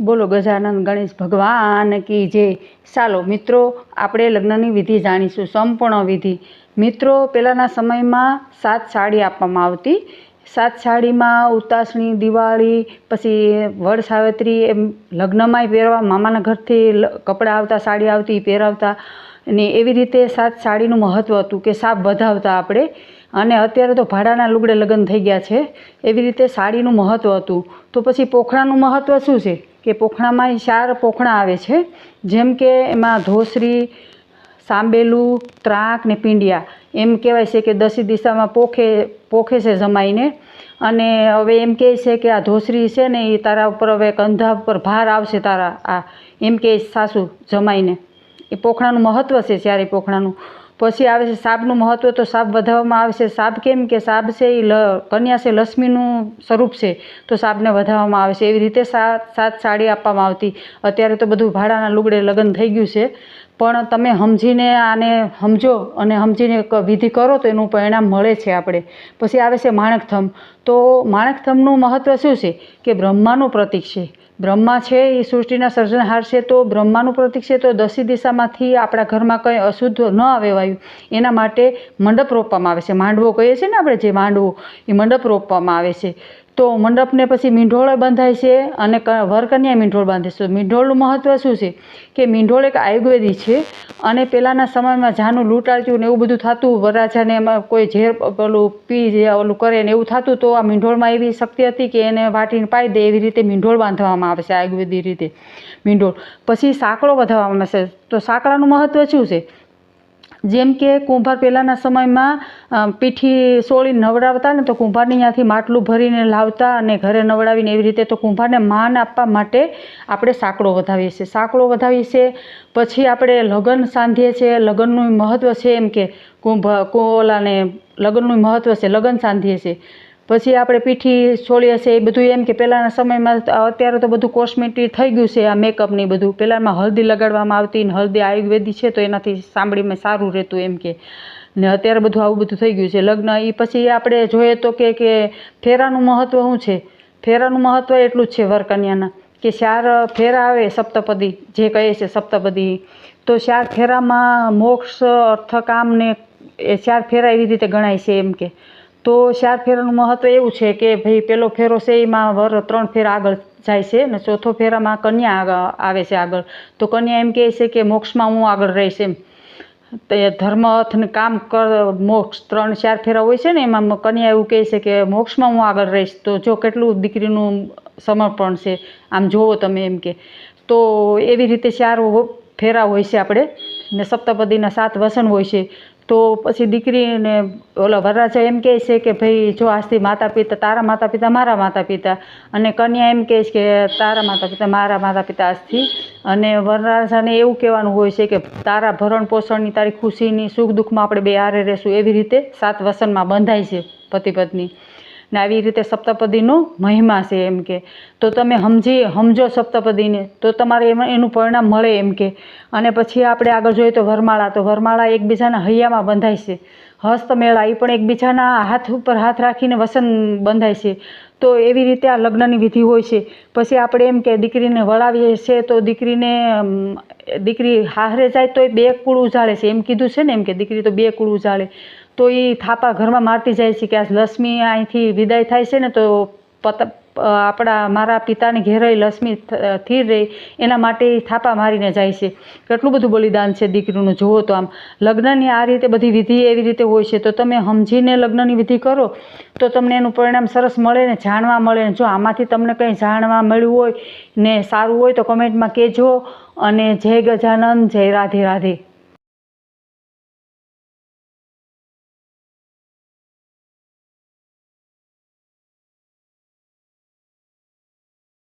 બોલો ગજાનંદ ગણેશ ભગવાન કી જે ચાલો મિત્રો, આપણે લગ્નની વિધિ જાણીશું, સંપૂર્ણ વિધિ. મિત્રો, પહેલાંના સમયમાં સાત સાડી આપવામાં આવતી. સાત સાડીમાં ઉતાસણી, દિવાળી, પછી વડ સાવિત્રી એમ લગ્નમાંય પહેરવા, મામાના ઘરથી કપડાં આવતા, સાડી આવતી પહેરાવતા. અને એવી રીતે સાત સાડીનું મહત્ત્વ હતું કે સાપ વધાવતા આપણે. અને અત્યારે તો ભાડાના લુગડે લગ્ન થઈ ગયા છે. એવી રીતે સાડીનું મહત્ત્વ હતું. તો પછી પોખરાનું મહત્ત્વ શું છે? કે પોખણામાં ચાર પોખણા આવે છે. જેમ કે એમાં ધોસરી, સાંબેલું, ત્રાક ને પીંડિયા. એમ કહેવાય છે કે દસી દિશામાં પોખે પોખે છે જમાઈને. અને હવે એમ કહે છે કે આ ધોસરી છે ને એ તારા ઉપર હવે કંધા ઉપર ભાર આવશે તારા આ. એમ કહે સાસુ જમાઈને. એ પોખણાનું મહત્ત્વ છે ચારે પોખણાનું. પછી આવે છે સાપનું મહત્ત્વ તો સાપ વધાવવામાં આવે છે. સાપ કેમ કે સાપ છે એ લ, કન્યા છે લક્ષ્મીનું સ્વરૂપ છે, તો સાપને વધાવવામાં આવે છે. એવી રીતે સાત સાત સાડી આપવામાં આવતી. અત્યારે તો બધું ભાડાના લુગડે લગ્ન થઈ ગયું છે. પણ તમે સમજીને આને સમજો અને સમજીને વિધિ કરો તો એનું પરિણામ મળે છે આપણે. પછી આવે છે માણકથમ. તો માણકથમનું મહત્ત્વ શું છે? કે બ્રહ્માનું પ્રતીક છે. બ્રહ્મા છે, એ સૃષ્ટિના સર્જનહાર છે, તો બ્રહ્માનું પ્રતિક છે, તો દસી દિશામાંથી આપણા ઘરમાં કંઈ અશુદ્ધ ન આવે વાયુ, એના માટે મંડપ રોપવામાં આવે છે. માંડવો કહીએ છીએ ને આપણે, જે માંડવો, એ મંડપ રોપવામાં આવે છે. તો મંડપને પછી મીંઢોળે બંધાય છે અને વરકન્યા મીંઢોળ બાંધે છે. મીંઢોળનું મહત્ત્વ શું છે? કે મીંઢોળ એક આયુર્વેદી છે અને પહેલાંના સમયમાં જાનું લૂંટાડ્યું ને એવું બધું થતું વરરાજાને એમાં કોઈ ઝેર પેલું પી જે ઓલું કરે ને એવું થતું, તો આ મીંઢોળમાં એવી શક્તિ હતી કે એને વાટીને પાઈ દે એવી રીતે મીંઢોળ બાંધવામાં આવે છે, આયુર્વેદી રીતે મીંઢોળ. પછી સાંકળો વધારવામાં આવે છે. તો સાંકળાનું મહત્ત્વ શું છે? જેમ કે કુંભાર પહેલાંના સમયમાં પીઠી સોળી નવડાવતા ને તો કુંભારની ત્યાંથી માટલું ભરીને લાવતા અને ઘરે નવડાવીને એવી રીતે તો કુંભારને માન આપવા માટે આપણે સાંકળો વધાવીએ છીએ. સાંકળો વધાવીએ છીએ, પછી આપણે લગ્ન સાંધીએ છીએ. લગ્નનું મહત્ત્વ છે એમ કે કુંભ, કોલાને લગ્નનું મહત્ત્વ છે, લગ્ન સાંધીએ છીએ. પછી આપણે પીઠી છોડીએ છીએ એ બધું એમ કે પહેલાંના સમયમાં અત્યારે તો બધું કોસ્મેટિક થઈ ગયું છે, આ મેકઅપ ને બધું. પહેલાંમાં હલ્દી લગાડવામાં આવતી ને હલ્દી આયુર્વેદિક છે તો એનાથી સાંભળીમાં સારું રહેતું એમ કે. ને અત્યારે બધું આવું બધું થઈ ગયું છે. લગ્ન એ પછી આપણે જોઈએ તો કે કે ફેરાનું મહત્ત્વ શું છે? ફેરાનું મહત્ત્વ એટલું જ છે વરકન્યાના કે ચાર ફેરા આવે સપ્તપદી, જે કહે છે સપ્તપદી. તો ચાર ફેરામાં મોક્ષ અર્થકામ ને એ ચાર ફેરા એવી રીતે ગણાય છે એમ કે. તો ચાર ફેરાનું મહત્ત્વ એવું છે કે ભાઈ પેલો ફેરો છે એમાં વર ત્રણ ફેરા આગળ જાય છે ને ચોથો ફેરામાં કન્યા આવે છે આગળ. તો કન્યા એમ કહે છે કે મોક્ષમાં હું આગળ રહીશ એમ. તે ધર્મ, અર્થ ને કામ કર, મોક્ષ ત્રણ ચાર ફેરા હોય છે ને એમાં કન્યા એવું કહે છે કે મોક્ષમાં હું આગળ રહીશ. તો જો કેટલું દીકરીનું સમર્પણ છે, આમ જુઓ તમે એમ કે. તો એવી રીતે ચાર ફેરા હોય છે આપણે. ને સપ્તપદીના સાત વસન હોય છે, તો પછી દીકરીને ઓલા વરરાજા એમ કહે છે કે ભાઈ જો આજથી માતા પિતા તારા માતા પિતા મારા માતા પિતા અને કન્યા એમ કહે છે કે તારા માતા પિતા મારા માતા પિતા આજથી. અને વરરાજાને એવું કહેવાનું હોય છે કે તારા ભરણ પોષણની તારી ખુશીની સુખ દુઃખમાં આપણે બે હારે રહેશું એવી રીતે સાત વસનમાં બંધાય છે પતિ પત્ની. ને આવી રીતે સપ્તપદીનો મહિમા છે એમ કે. તો તમે સમજી, સમજો સપ્તપદીને. તો તમારે એમાં એનું પરિણામ મળે એમ કે. અને પછી આપણે આગળ જોઈએ તો વરમાળા. તો વરમાળા એકબીજાના હૈયામાં બંધાય છે. હસ્તમેળા એ પણ એકબીજાના હાથ ઉપર હાથ રાખીને વસન બંધાય છે. તો એવી રીતે આ લગ્નની વિધિ હોય છે. પછી આપણે એમ કે દીકરીને વળાવીએ છીએ તો દીકરીને દીકરી હારે જાય તો એ બે કુળ ઉજાળે છે. એમ કીધું છે ને એમ કે દીકરી તો બે કુળ ઉજાળે. તો એ થાપા ઘરમાં મારતી જાય છે કે આ લક્ષ્મી અહીંથી વિદાય થાય છે ને તો પત આપણા મારા પિતાની ઘેરાઈ લક્ષ્મી સ્થિર રહે, એના માટે થાપા મારીને જાય છે. કેટલું બધું બલિદાન છે દીકરીનું, જુઓ તો આમ. લગ્નની આ રીતે બધી વિધિ એવી રીતે હોય છે, તો તમે સમજીને લગ્નની વિધિ કરો, તો તમને એનું પરિણામ સરસ મળે ને જાણવા મળે ને જો આમાંથી તમને કંઈ જાણવા મળ્યું હોય ને સારું હોય તો કમેન્ટમાં કહેજો. અને જય ગજાનંદ જય રાધે રાધે.